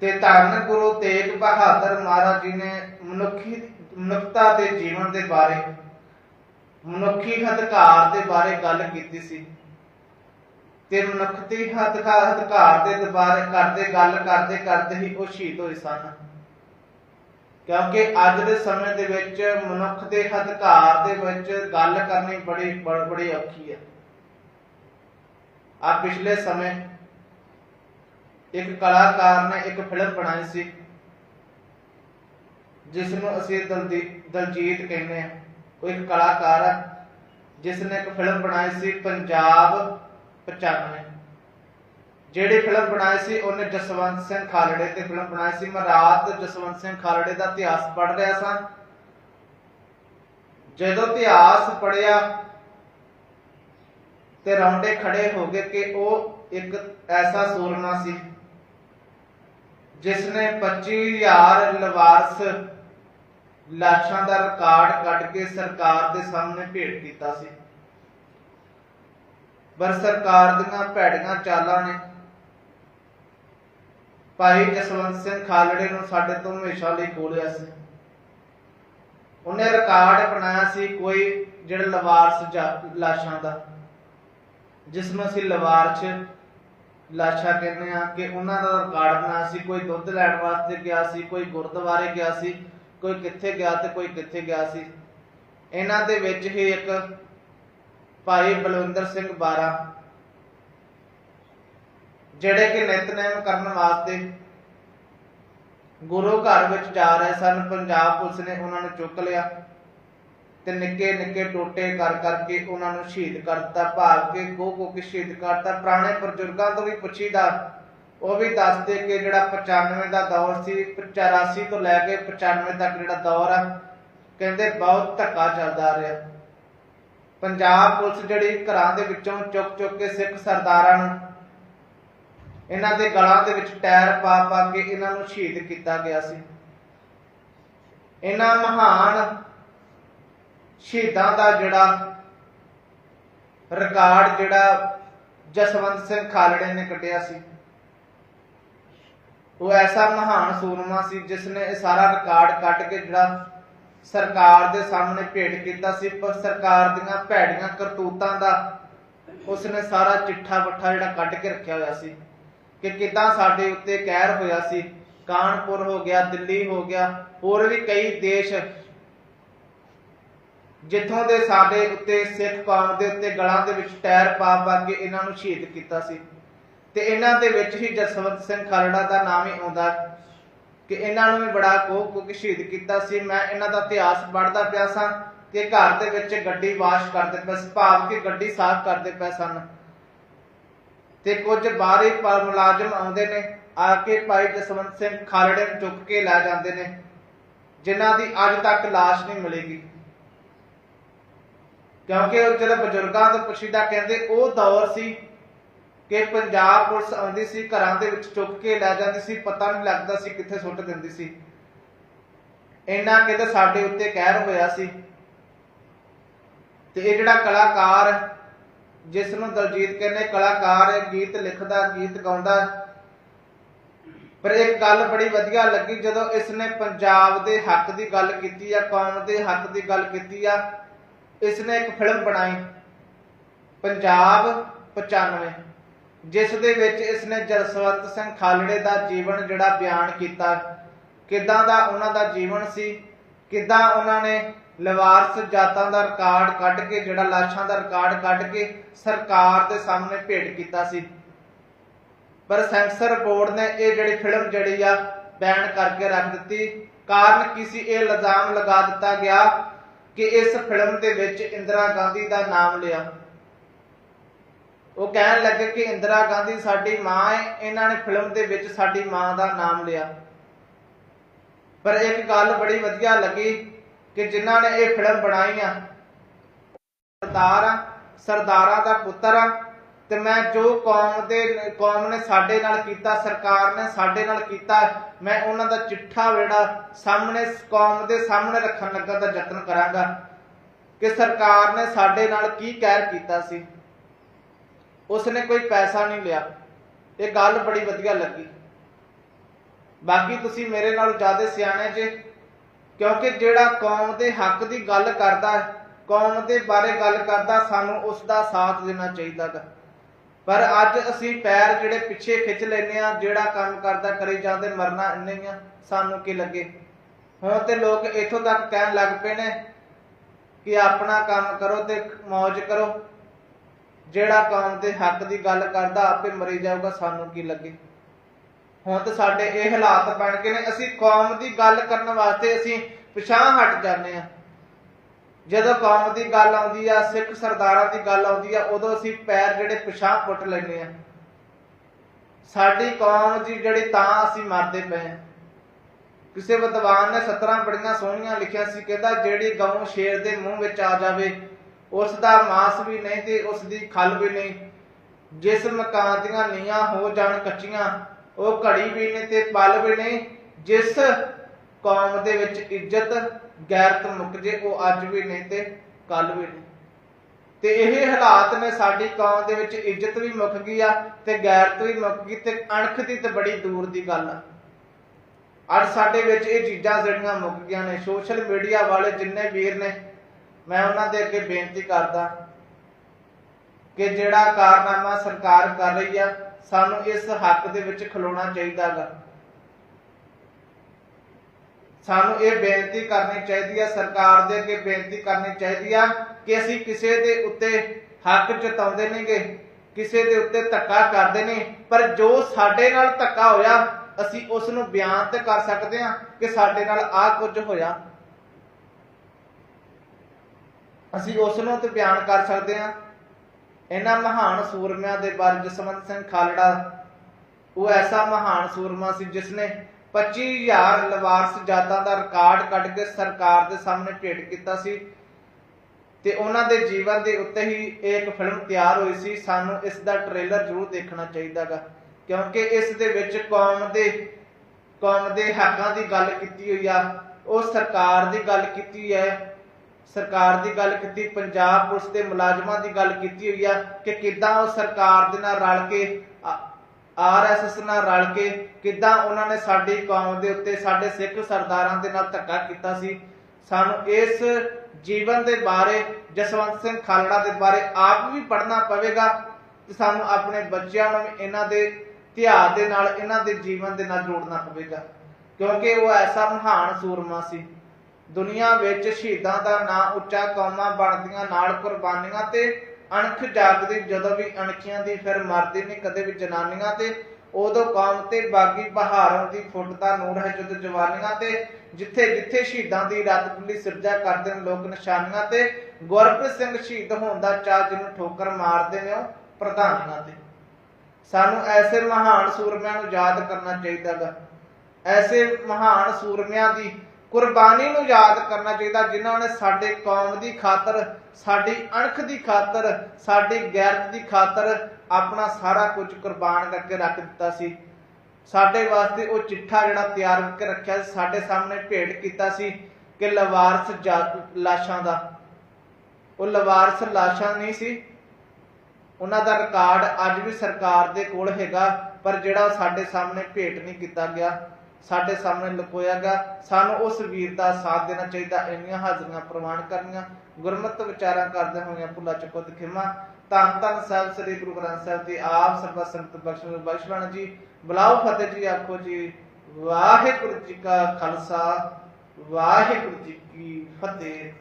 ਤੇ ਧੰਨ ਗੁਰੂ ਤੇਗ ਬਹਾਦਰ ਮਹਾਰਾਜ ਜੀ ਨੇ ਮਨੁੱਖੀ, ਮਨੁੱਖਤਾ ਦੇ ਜੀਵਨ ਦੇ ਬਾਰੇ, ਮਨੁੱਖੀ ਅਧਿਕਾਰ ਦੇ ਬਾਰੇ ਗੱਲ ਕੀਤੀ ਸੀ। ਤੇ ਮਨੁੱਖਤੀ ਅਧਿਕਾਰ ਅਧਿਕਾਰ ਦੇ ਬਾਰੇ ਕਰਦੇ, ਗੱਲ ਕਰਦੇ ਕਰਦੇ ਹੀ ਉਹ ਸ਼ਹੀਦ ਹੋਏ ਸਨ। ਕਿਉਂਕਿ ਅੱਜ ਦੇ ਸਮੇਂ ਦੇ ਵਿੱਚ ਮਨੁੱਖ ਦੇ ਅਧਿਕਾਰ ਦੇ ਵਿੱਚ ਗੱਲ ਕਰਨੀ ਬੜੀ ਬੜੀ ਔਖੀ ਹੈ। ਆ ਪਿਛਲੇ ਸਮੇਂ ਇੱਕ ਕਲਾਕਾਰ ਨੇ ਇੱਕ ਫਿਲਮ ਬਣਾਈ ਸੀ ਜਿਸ ਨੂੰ ਅਸੀਂ ਦਲਦੀ, ਦਲਜੀਤ ਕਹਿੰਦੇ ਹਾਂ। ਉਹ ਇੱਕ ਕਲਾਕਾਰ ਹੈ ਜਿਸ ਨੇ ਇੱਕ ਫਿਲਮ ਬਣਾਈ ਸੀ ਪੰਜਾਬ 95 ਜਿਹੜੀ ਫਿਲਮ ਬਣਾਈ ਸੀ, ਉਹਨੇ ਜਸਵੰਤ ਸਿੰਘ ਖਾਲੜੇ ਤੇ ਫਿਲਮ ਬਣਾਈ ਸੀ। ਮੈਂ ਰਾਤ ਜਸਵੰਤ ਸਿੰਘ ਖਾਲੜੇ ਦਾ ਇਤਿਹਾਸ ਪੜ੍ਹ ਰਿਹਾ ਸਾਂ। ਜਦੋਂ ਇਤਿਹਾਸ ਪੜਿਆ ਤੇ ਰੌਂਡੇ ਖੜੇ ਹੋ ਗਏ ਕਿ ਉਹ ਇੱਕ ਐਸਾ ਸੂਰਮਾ ਸੀ ਜਿਸ ਨੇ 25000 ਲਵਾਰਸ ਲਾਸ਼ਾਂ ਦਾ ਰਿਕਾਰਡ ਕੱਢ ਕੇ ਸਰਕਾਰ ਦੇ ਸਾਹਮਣੇ ਭੇਟ ਕੀਤਾ ਸੀ। ਪਰ ਸਰਕਾਰ ਦੀਆਂ ਭੈੜੀਆਂ ਚਾਲਾਂ ਨੇ ਭਾਈ ਜਸਵੰਤ ਸਿੰਘ ਖਾਲੜੇ ਨੂੰ ਸਾਡੇ ਤੋਂ ਹਮੇਸ਼ਾ ਲਈ ਖੋਲਿਆ ਸੀ। ਉਹਨੇ ਰਿਕਾਰਡ ਬਣਾਇਆ ਸੀ ਕੋਈ ਜਿਹੜਾ ਲਵਾਰਸ ਲਾਸ਼ਾਂ ਦਾ ਜਿਸ ਨੂੰ ਅਸੀਂ ਲਵਾਰਸ ਲਾਸ਼ਾਂ ਕਹਿੰਦੇ ਆ ਕਿ ਉਹਨਾਂ ਦਾ ਰਿਕਾਰਡ ਬਣਾਇਆ ਸੀ, ਕੋਈ ਦੁੱਧ ਲੈਣ ਵਾਸਤੇ ਗਿਆ ਸੀ, ਕੋਈ ਗੁਰਦੁਆਰੇ ਗਿਆ ਸੀ, ਕੋਈ ਕਿੱਥੇ ਗਿਆ ਤੇ ਕੋਈ ਕਿੱਥੇ ਗਿਆ ਸੀ। ਇਹਨਾਂ ਦੇ ਵਿੱਚ ਹੀ ਇੱਕ ਭਾਈ ਬਲਵਿੰਦਰ ਸਿੰਘ ਬਾਰਾ, ਜਿਹੜੇ ਕਿ ਨਿਤਨੇਮ ਕਰਨ ਵਾਸਤੇ ਗੁਰੂ ਘਰ ਵਿੱਚ ਜਾ ਰਹੇ ਸਨ, ਪੰਜਾਬ ਪੁਲਿਸ ਨੇ ਉਹਨਾਂ ਨੂੰ ਚੁੱਕ ਲਿਆ। ਤੇ ਨਿੱਕੇ ਨਿੱਕੇ ਟੋਟੇ ਕਰ ਕਰਕੇ ਉਹਨਾਂ ਨੂੰ ਸ਼ਹੀਦ ਕਰ ਭਾਗ ਕੇ ਗੋ ਗੋ ਕੇ ਸ਼ਹੀਦ ਕਰਤਾ। ਪੁਰਾਣੇ ਬਜ਼ੁਰਗਾਂ ਤੋਂ ਵੀ ਪੁੱਛੀਦਾ, ਉਹ ਵੀ ਦੱਸਦੇ ਕਿ ਜਿਹੜਾ 95 ਦਾ ਦੌਰ ਸੀ 84 ਤੋਂ ਲੈ ਕੇ 95 ਤੱਕ ਜਿਹੜਾ ਦੌਰ ਆ, ਕਹਿੰਦੇ ਬਹੁਤ ਧੱਕਾ ਚੱਲਦਾ ਰਿਹਾ। ਪੰਜਾਬ ਪੁਲਿਸ ਜਿਹੜੀ ਘਰਾਂ ਦੇ ਵਿੱਚੋਂ ਚੁੱਕ ਚੁੱਕ ਕੇ ਸਿੱਖ ਸਰਦਾਰਾਂ ਨੂੰ ਇਹਨਾਂ ਦੇ ਗਲਾਂ ਦੇ ਵਿੱਚ ਟਾਇਰ ਪਾ ਪਾ ਕੇ ਇਹਨਾਂ ਨੂੰ ਸ਼ਹੀਦ ਕੀਤਾ ਗਿਆ ਸੀ। ਇਹਨਾਂ ਮਹਾਨ ਸ਼ਹੀਦਾਂ ਦਾ ਜਿਹੜਾ ਰਿਕਾਰਡ ਜਿਹੜਾ ਜਸਵੰਤ ਸਿੰਘ ਖਾਲੜੇ ਨੇ ਕੱਢਿਆ ਸੀ। ਉਹ ਐਸਾ ਮਹਾਨ ਸੂਰਮਾ ਸੀ ਜਿਸ ਨੇ ਇਹ ਸਾਰਾ ਰਿਕਾਰਡ ਕੱਢ ਕੇ ਜਿਹੜਾ ਸਰਕਾਰ ਦੇ ਸਾਹਮਣੇ ਭੇਟ ਕੀਤਾ ਸੀ, ਪਰ ਸਰਕਾਰ ਦੀਆਂ ਭੈੜੀਆਂ ਕਰਤੂਤਾਂ ਦਾ ਉਸ ਨੇ ਸਾਰਾ ਚਿੱਠਾ ਬੱਠਾ ਜਿਹੜਾ ਕੱਢ ਕੇ ਰੱਖਿਆ ਹੋਇਆ ਸੀ ਕਿ ਕਿਦਾਂ ਸਾਡੇ ਉੱਤੇ ਕਹਿਰ ਹੋਇਆ ਸੀ। ਕਾਨਪੁਰ ਹੋ ਗਿਆ, ਦਿੱਲੀ ਹੋ ਗਿਆ, ਹੋਰ ਵੀ ਕਈ ਦੇਸ਼ ਜਿੱਥੋਂ ਦੇ ਸਾਡੇ ਉੱਤੇ ਸਿੱਖ ਕੌਮ ਦੇ ਉੱਤੇ ਗਲਾਂ ਦੇ ਵਿੱਚ ਟਾਇਰ ਪਾ ਪਾ ਕੇ ਇਹਨਾਂ ਨੂੰ ਸ਼ਹੀਦ ਕੀਤਾ ਸੀ। ਤੇ ਇਹਨਾਂ ਦੇ ਵਿੱਚ ਹੀ ਜਸਵੰਤ ਸਿੰਘ ਖਾਲੜਾ ਦਾ ਨਾਮ ਹੀ ਆਉਂਦਾ ਕਿ ਇਹਨਾਂ ਨੂੰ ਵੀ ਬੜਾ ਕੋਹ ਕੋ ਕੇ ਸ਼ਹੀਦ ਕੀਤਾ ਸੀ। ਮੈਂ ਇਹਨਾਂ ਦਾ ਇਤਿਹਾਸ ਪੜ੍ਹਦਾ ਪਿਆ ਸਾਂ ਕਿ ਘਰ ਦੇ ਵਿੱਚ ਗੱਡੀ ਵਾਸ਼ ਕਰਦੇ ਪਏ ਭਾਵ ਕਿ ਗੱਡੀ ਸਾਫ਼ ਕਰਦੇ ਪਏ ਸਨ। ਤੇ ਕੁਝ ਬਾਹਰੀ ਪਰ ਮੁਲਾਜ਼ਮ ਆਉਂਦੇ ਨੇ, ਆ ਕੇ ਭਾਈ ਜਸਵੰਤ ਸਿੰਘ ਖਾਲੜੇ ਨੂੰ ਚੁੱਕ ਕੇ ਲੈ ਜਾਂਦੇ ਨੇ, ਜਿਨ੍ਹਾਂ ਦੀ ਅੱਜ ਤੱਕ ਲਾਸ਼ ਨਹੀਂ ਮਿਲੇਗੀ। ਕਿਉਂਕਿ ਉਹ ਜਿਹੜੇ ਬਜ਼ੁਰਗਾਂ ਤੋਂ ਪੁੱਛੀਦਾ ਕਹਿੰਦੇ, ਉਹ ਦੌਰ ਸੀ ਕਿ ਪੰਜਾਬ ਪੁਲਿਸ ਆਉਂਦੀ ਸੀ, ਘਰਾਂ ਦੇ ਵਿੱਚ ਚੁੱਕ ਕੇ ਲੈ ਜਾਂਦੀ ਸੀ, ਪਤਾ ਨਹੀਂ ਲੱਗਦਾ ਸੀ ਕਿੱਥੇ ਸੁੱਟ ਦਿੰਦੀ ਸੀ। ਇੰਨਾ ਕਿਤੇ ਸਾਡੇ ਉੱਤੇ ਕਹਿਰ ਹੋਇਆ ਸੀ। ਤੇ ਇਹ ਜਿਹੜਾ ਕਲਾਕਾਰ ਜਿਸ ਨੂੰ ਦਲਜੀਤ ਕਹਿੰਦੇ ਕਲਾਕਾਰ ਹੈ, ਗੀਤ ਲਿਖਦਾ, ਗੀਤ ਗਾਉਂਦਾ ਪਰ ਇੱਕ ਗੱਲ ਬੜੀ ਵਧੀਆ ਲੱਗੀ, ਜਦੋਂ ਇਸ ਨੇ ਪੰਜਾਬ ਦੇ ਹੱਕ ਦੀ ਗੱਲ ਕੀਤੀ ਆ, ਕੌਮ ਦੇ ਹੱਕ ਦੀ ਗੱਲ ਕੀਤੀ ਆ ਇਸ ਨੇ ਇੱਕ ਫਿਲਮ ਬਣਾਈ। ਪੰਜਾਬ 95 ਜਿਸ ਦੇ ਵਿੱਚ ਇਸ ਨੇ ਜਸਵੰਤ ਸਿੰਘ ਖਾਲੜੇ ਦਾ ਜੀਵਨ ਜਿਹੜਾ ਬਿਆਨ ਕੀਤਾ। ਕਿਦਾਂ ਦਾ ਉਹਨਾਂ ਦਾ ਜੀਵਨ ਸੀ? ਕਿਦਾਂ ਉਹਨਾਂ ਨੇ ਲਵਾਰਸ ਜਾਤਾਂ ਦਾ ਰਿਕਾਰਡ ਕੱਢ ਕੇ, ਜਿਹੜਾ ਲਾਸ਼ਾਂ ਦਾ ਰਿਕਾਰਡ ਕੱਢ ਕੇ ਸਰਕਾਰ ਦੇ ਸਾਹਮਣੇ ਭੇਟ ਕੀਤਾ ਸੀ? ਪਰ ਸੈਂਸਰ ਬੋਰਡ ਨੇ ਇਹ ਜਿਹੜੀ ਫਿਲਮ ਜਿਹੜੀ ਆ, ਬੈਨ ਕਰਕੇ ਰੱਖ ਦਿੱਤੀ। ਕਾਰਨ ਕੀ ਸੀ? ਇਹ ਇਲਜ਼ਾਮ ਲਗਾ ਦਿੱਤਾ ਗਿਆ ਕਿ ਇਸ ਫਿਲਮ ਦੇ ਵਿੱਚ ਇੰਦਰਾ ਗਾਂਧੀ ਦਾ ਨਾਮ ਲਿਆ। ਉਹ ਕਹਿਣ ਲੱਗੇ ਕਿ ਇੰਦਰਾ ਗਾਂਧੀ ਸਾਡੀ ਮਾਂ ਹੈ ਇਹਨਾਂ ਨੇ ਫਿਲਮ ਦੇ ਵਿੱਚ ਸਾਡੀ ਮਾਂ ਦਾ ਨਾਮ ਲਿਆ। ਪਰ ਇੱਕ ਗੱਲ ਬੜੀ ਵਧੀਆ ਲੱਗੀ ਕਿ ਜਿਨ੍ਹਾਂ ਨੇ ਇਹ ਫਿਲਮ ਬਣਾਈ ਆ, ਸਰਦਾਰ ਆ, ਸਰਦਾਰਾਂ ਦਾ ਪੁੱਤਰ ਆ ਤੇ ਮੈਂ ਜੋ ਕੌਮ ਦੇ, ਕੌਮ ਨੇ ਸਾਡੇ ਨਾਲ ਕੀਤਾ, ਸਰਕਾਰ ਨੇ ਸਾਡੇ ਨਾਲ ਕੀਤਾ, ਮੈਂ ਉਹਨਾਂ ਦਾ ਚਿੱਠਾ ਜਿਹੜਾ ਸਾਹਮਣੇ, ਕੌਮ ਦੇ ਸਾਹਮਣੇ ਰੱਖਣ ਲੱਗਾ ਦਾ ਯਤਨ ਕਰਾਂਗਾ ਕਿ ਸਰਕਾਰ ਨੇ ਸਾਡੇ ਨਾਲ ਕੀ ਕਹਿਰ ਕੀਤਾ ਸੀ। ਉਸਨੇ ਕੋਈ ਪੈਸਾ ਨਹੀਂ ਲਿਆ। ਇਹ ਗੱਲ ਬੜੀ ਵਧੀਆ ਲੱਗੀ। ਬਾਕੀ ਤੁਸੀਂ ਮੇਰੇ ਨਾਲ ਜ਼ਿਆਦਾ ਸਿਆਣੇ ਜੇ, ਕਿਉਂਕਿ ਜਿਹੜਾ ਕੌਮ ਦੇ ਹੱਕ ਦੀ ਗੱਲ ਕਰਦਾ, ਕੌਮ ਦੇ ਬਾਰੇ ਗੱਲ ਕਰਦਾ, ਸਾਨੂੰ ਉਸ ਦਾ ਸਾਥ ਦੇਣਾ ਚਾਹੀਦਾ ਗਾ। ਪਰ ਅੱਜ ਅਸੀਂ ਪੈਰ ਜਿਹੜੇ ਪਿੱਛੇ ਖਿੱਚ ਲੈਨੇ ਆ ਜਿਹੜਾ ਕੰਮ ਕਰਦਾ, ਕਰੀ ਜਾਂਦੇ, ਮਰਨਾ ਇੰਨੇ ਹੀ ਆ, ਸਾਨੂੰ ਕੀ ਲੱਗੇ? ਹੁਣ ਤੇ ਲੋਕ ਇੱਥੋਂ ਤੱਕ ਕਹਿਣ ਲੱਗ ਪਏ ਨੇ ਕਿ ਆਪਣਾ ਕੰਮ ਕਰੋ ਤੇ ਮौज ਕਰੋ। ਜਿਹੜਾ ਕੌਮ ਦੇ ਹੱਕ ਦੀ ਗੱਲ ਕਰਦਾ, ਆਪੇ ਮਰੀ ਜਾਊਗਾ, ਸਾਨੂੰ ਕੀ ਲੱਗੇ? ਹੁਣ ਤੇ ਸਾਡੇ ਇਹ ਹਾਲਾਤ ਬਣ ਗਏ ਨੇ, ਅਸੀਂ ਕੌਮ ਦੀ ਗੱਲ ਕਰਨ ਵਾਸਤੇ ਅਸੀਂ ਪਿਛਾਂਹ ਹਟ ਜਾਂਦੇ ਆ ਜਦੋਂ ਕੌਮ ਦੀ ਗੱਲ ਆਉਂਦੀ ਆ, ਸਿੱਖ ਸਰਦਾਰਾਂ ਦੀ ਗੱਲ ਆਉਂਦੀ ਆ, ਉਦੋਂ ਅਸੀਂ ਪੈਰ ਜਿਹੜੇ ਪਿਛਾਂਹ ਪੁੱਟ ਲੈਂਦੇ ਆ। ਸਾਡੀ ਕੌਮ ਦੀ ਜਿਹੜੀ ਤਾਂ ਅਸੀਂ ਮਰਦੇ ਪਏ ਆ। ਕਿਸੇ ਵਿਦਵਾਨ ਨੇ 17 ਬੜੀਆਂ ਸੋਹਣੀਆਂ ਲਿਖਿਆ ਸੀ, ਕਹਿੰਦਾ ਜਿਹੜੀ ਗਊ ਸ਼ੇਰ ਦੇ ਮੂੰਹ ਵਿੱਚ ਆ ਜਾਵੇ, ਉਸ ਦਾ ਮਾਸ ਵੀ ਨਹੀਂ ਤੇ ਉਸ ਦੀ ਖਲ ਵੀ ਨਹੀਂ। ਜਿਸ ਮਕਾਨ ਦੀਆਂ ਨੀਆਂ ਹੋ ਜਾਣ ਕੱਚੀਆਂ, ਉਹ ਘੜੀ ਵੀ ਨਹੀਂ ਤੇ ਪਲ ਵੀ ਨਹੀਂ। ਜਿਸ ਕੌਮ ਦੇ ਵਿੱਚ ਇੱਜ਼ਤ, ਗੈਰਤ ਮੁੱਕ ਜੇ, ਉਹ ਅੱਜ ਵੀ ਨਹੀਂ ਤੇ ਕੱਲ ਵੀ ਨਹੀਂ ਤੇ ਇਹ ਹਾਲਾਤ ਨੇ, ਸਾਡੀ ਕੌਮ ਦੇ ਵਿੱਚ ਇੱਜ਼ਤ ਵੀ ਮੁੱਕ ਗਈ ਆ ਤੇ ਗੈਰਤ ਵੀ ਮੁੱਕ ਗਈ ਤੇ ਅਣਖ ਦੀ ਤੇ ਬੜੀ ਦੂਰ ਦੀ ਗੱਲ ਆ। ਅੱਜ ਸਾਡੇ ਵਿੱਚ ਇਹ ਚੀਜ਼ਾਂ ਜਿਹੜੀਆਂ ਮੁੱਕ ਗਈਆਂ ਨੇ, ਸੋਸ਼ਲ ਮੀਡੀਆ ਵਾਲੇ ਜਿੰਨੇ ਵੀਰ ਨੇ, ਮੈਂ ਉਹਨਾਂ ਦੇ ਅੱਗੇ ਬੇਨਤੀ ਕਰਦਾ ਕਿ ਜਿਹੜਾ ਕਾਰਨਾਮਾ ਸਰਕਾਰ ਕਰ ਰਹੀ ਆ, ਸਾਨੂੰ ਇਸ ਹੱਕ ਦੇ ਵਿੱਚ ਖਲੋਣਾ ਚਾਹੀਦਾਗਾ ਸਾਨੂੰ ਇਹ ਬੇਨਤੀ ਕਰਨੀ ਚਾਹੀਦੀ ਆ, ਸਰਕਾਰ ਦੇ ਅੱਗੇ ਬੇਨਤੀ ਕਰਨੀ ਚਾਹੀਦੀ ਆ ਕਿ ਅਸੀਂ ਕਿਸੇ ਦੇ ਉੱਤੇ ਹੱਕ ਜਤਾਉਂਦੇ ਨਹੀਂਗੇ, ਕਿਸੇ ਦੇ ਉੱਤੇ ਧੱਕਾ ਕਰਦੇ ਨਹੀਂ ਪਰ ਜੋ ਸਾਡੇ ਨਾਲ ਧੱਕਾ ਹੋਇਆ, ਅਸੀਂ ਉਸ ਨੂੰ ਬਿਆਨ ਤੇ ਕਰ ਸਕਦੇ ਹਾਂ ਕਿ ਸਾਡੇ ਨਾਲ ਆਹ ਕੁਝ ਹੋਇਆ। ਅਸੀਂ ਉਸ ਨੂੰ ਤੇ ਬਿਆਨ ਕਰ ਸਕਦੇ ਹਾਂ। ਇਹਨਾਂ ਮਹਾਨ ਸੂਰਮਿਆਂ ਦੇ ਬਾਰੇ ਜਸਵੰਤ ਸਿੰਘ ਖਾਲੜਾ, ਉਹ ਐਸਾ ਮਹਾਨ ਸੂਰਮਾ ਸੀ ਜਿਸ ਨੇ 25000 ਲਵਾਰਸ ਜਾਤਾਂ ਦਾ ਰਿਕਾਰਡ ਕੱਢ ਕੇ ਸਰਕਾਰ ਦੇ ਸਾਹਮਣੇ ਭੇਟ ਕੀਤਾ ਸੀ ਤੇ ਉਹਨਾਂ ਦੇ ਜੀਵਨ ਦੇ ਉੱਤੇ ਹੀ ਇੱਕ ਫਿਲਮ ਤਿਆਰ ਹੋਈ ਸੀ। ਸਾਨੂੰ ਇਸ ਦਾ ਟ੍ਰੇਲਰ ਜ਼ਰੂਰ ਦੇਖਣਾ ਚਾਹੀਦਾਗਾ, ਕਿਉਂਕਿ ਇਸ ਦੇ ਵਿੱਚ ਕੌਮ ਦੇ ਕੌਮ ਦੇ ਹੱਕਾਂ ਦੀ ਗੱਲ ਕੀਤੀ ਹੋਈ ਆ, ਉਹ ਸਰਕਾਰ ਦੀ ਗੱਲ ਕੀਤੀ ਹੈ, ਸਰਕਾਰ ਦੀ ਗੱਲ ਕੀਤੀ, ਪੰਜਾਬ ਪੁਲਿਸ ਦੇ ਮੁਲਾਜ਼ਮਾਂ ਦੀ ਗੱਲ ਕੀਤੀ ਹੋਈ ਆ ਕਿ ਕਿੱਦਾਂ ਉਹ ਸਰਕਾਰ ਦੇ ਨਾਲ ਰਲ ਕੇ ਆਰਐਸਐਸ ਨਾਲ ਰਲ ਕੇ ਕਿੱਦਾਂ ਉਹਨਾਂ ਨੇ ਸਾਡੀ ਕੌਮ ਦੇ ਉੱਤੇ, ਸਾਡੇ ਸਿੱਖ ਸਰਦਾਰਾਂ ਦੇ ਨਾਲ ਧੱਕਾ ਕੀਤਾ ਸੀ, ਸਾਨੂੰ ਇਸ ਜੀਵਨ ਦੇ ਬਾਰੇ, ਜਸਵੰਤ ਸਿੰਘ ਖਾਲੜਾ ਦੇ ਬਾਰੇ ਆਪ ਵੀ ਪੜ੍ਹਨਾ ਪਵੇਗਾ ਤੇ ਸਾਨੂੰ ਆਪਣੇ ਬੱਚਿਆਂ ਨੂੰ ਇਹਨਾਂ ਦੇ ਇਤਿਹਾਸ ਦੇ ਨਾਲ, ਇਹਨਾਂ ਦੇ ਜੀਵਨ ਦੇ ਨਾਲ ਜੋੜਨਾ ਪਵੇਗਾ। ਕਿਉਂਕਿ ਉਹ ਐਸਾ ਮਹਾਨ ਸੂਰਮਾ ਸੀ। ਦੁਨੀਆ ਵਿੱਚ ਸ਼ਹੀਦਾਂ ਦਾ ਨਾਂ ਉੱਚਾ ਕੌਮਾਂ ਬਣਦੀਆਂ, ਨਾਲ ਕੁਰਬਾਨੀਆਂ ਤੇ ਅਣਖ ਜਾਗਦੀ ਜਦੋਂ ਵੀ ਅਣਖੀਆਂ ਦੀ ਫਿਰ ਮਰਦੀ ਨਹੀਂ ਕਦੇ ਵੀ ਜਨਾਨੀਆਂ ਤੇ। ਉਦੋਂ ਕੌਮ ਤੇ ਬਾਗੀ ਬਹਾਰਾਂ ਦੀ ਫੁੱਟ ਨੂਰ ਹੈ ਜਦ ਜਵਾਨੀਆਂ ਤੇ। ਜਿੱਥੇ ਜਿੱਥੇ ਸ਼ਹੀਦਾਂ ਦੀ ਰਾਤ ਕੁੱਲੀ ਸਿਰਜਾ ਕਰਦੇ ਨੇ ਲੋਕ ਨਿਸ਼ਾਨੀਆਂ ਤੇ। ਗੁਰਪ੍ਰੀਤ ਸਿੰਘ ਸ਼ਹੀਦ ਹੋਣ ਦਾ ਚਾਹ ਜਿਹਨੂੰ ਠੋਕਰ ਮਾਰਦੇ ਨੇ ਉਹ ਪ੍ਰਧਾਨੀਆਂ ਤੇ। ਸਾਨੂੰ ਐਸੇ ਮਹਾਨ ਸੂਰਮਿਆਂ ਨੂੰ ਯਾਦ ਕਰਨਾ ਚਾਹੀਦਾ ਚਾਹੀਦਾਗਾ। ਐਸੇ ਮਹਾਨ ਸੂਰਮਿਆਂ ਦੀ ਕੁਰਬਾਨੀ ਨੂੰ ਯਾਦ ਕਰਨਾ ਚਾਹੀਦਾ ਜਿਨ੍ਹਾਂ ਨੇ ਸਾਡੇ ਕੌਮ ਦੀ ਖਾਤਰ ਸਾਡੀ ਅਣਖ ਦੀ ਖਾਤਰ, ਸਾਡੀ ਗੈਰਤ ਦੀ ਖਾਤਰ ਆਪਣਾ ਸਾਰਾ ਕੁਝ ਕੁਰਬਾਨ ਕਰਕੇ ਰੱਖ ਦਿੱਤਾ ਸੀ। ਸਾਡੇ ਵਾਸਤੇ ਉਹ ਚਿੱਠਾ ਜਿਹੜਾ ਤਿਆਰ ਕਰਕੇ ਰੱਖਿਆ ਸੀ, ਸਾਡੇ ਸਾਹਮਣੇ ਭੇਟ ਕੀਤਾ ਸੀ ਕਿ ਲਵਾਰਸ ਲਾਸ਼ਾਂ ਦਾ। ਉਹ ਲਵਾਰਸ ਲਾਸ਼ਾਂ ਨਹੀਂ ਸੀ। ਉਹਨਾਂ ਦਾ ਰਿਕਾਰਡ ਅੱਜ ਵੀ ਸਰਕਾਰ ਦੇ ਕੋਲ ਹੈਗਾ, ਪਰ ਜਿਹੜਾ ਸਾਡੇ ਸਾਹਮਣੇ ਭੇਟ ਨਹੀਂ ਕੀਤਾ ਗਿਆ। ਸਾਡੇ ਸਾਹਮਣੇ ਲੁਕੋਇਆ ਸਾਨੂੰ ਉਸ ਵੀਰ ਦਾ ਸਾਥ ਦੇਣਾ ਚਾਹੀਦਾ। ਇੰਨੀਆਂ ਹਾਜ਼ਰੀਆਂ ਪ੍ਰਵਾਨ ਕਰਨੀਆਂ। ਗੁਰਮਤਿ ਵਿਚਾਰਾਂ ਕਰਦੇ ਹੋਈਆਂ ਭੁੱਲਾ ਚੁੱਕੋ ਤੇ ਖਿਮਾ। ਧੰਨ ਧੰਨ ਸਾਹਿਬ, ਸ੍ਰੀ ਗੁਰੂ ਗ੍ਰੰਥ ਸਾਹਿਬ ਜੀ, ਆਪ ਸਰਬਾ ਸੰਗਤ ਬਖਸ਼ਣ ਬਖਸ਼ਵਣ ਜੀ। ਬੁਲਾਓ ਫਤਿਹ ਜੀ, ਆਖੋ ਜੀ। ਵਾਹਿਗੁਰੂ ਜੀ ਕਾ ਖਾਲਸਾ। ਵਾਹਿਗੁਰੂ ਜੀ ਕੀ ਫਤਿਹ।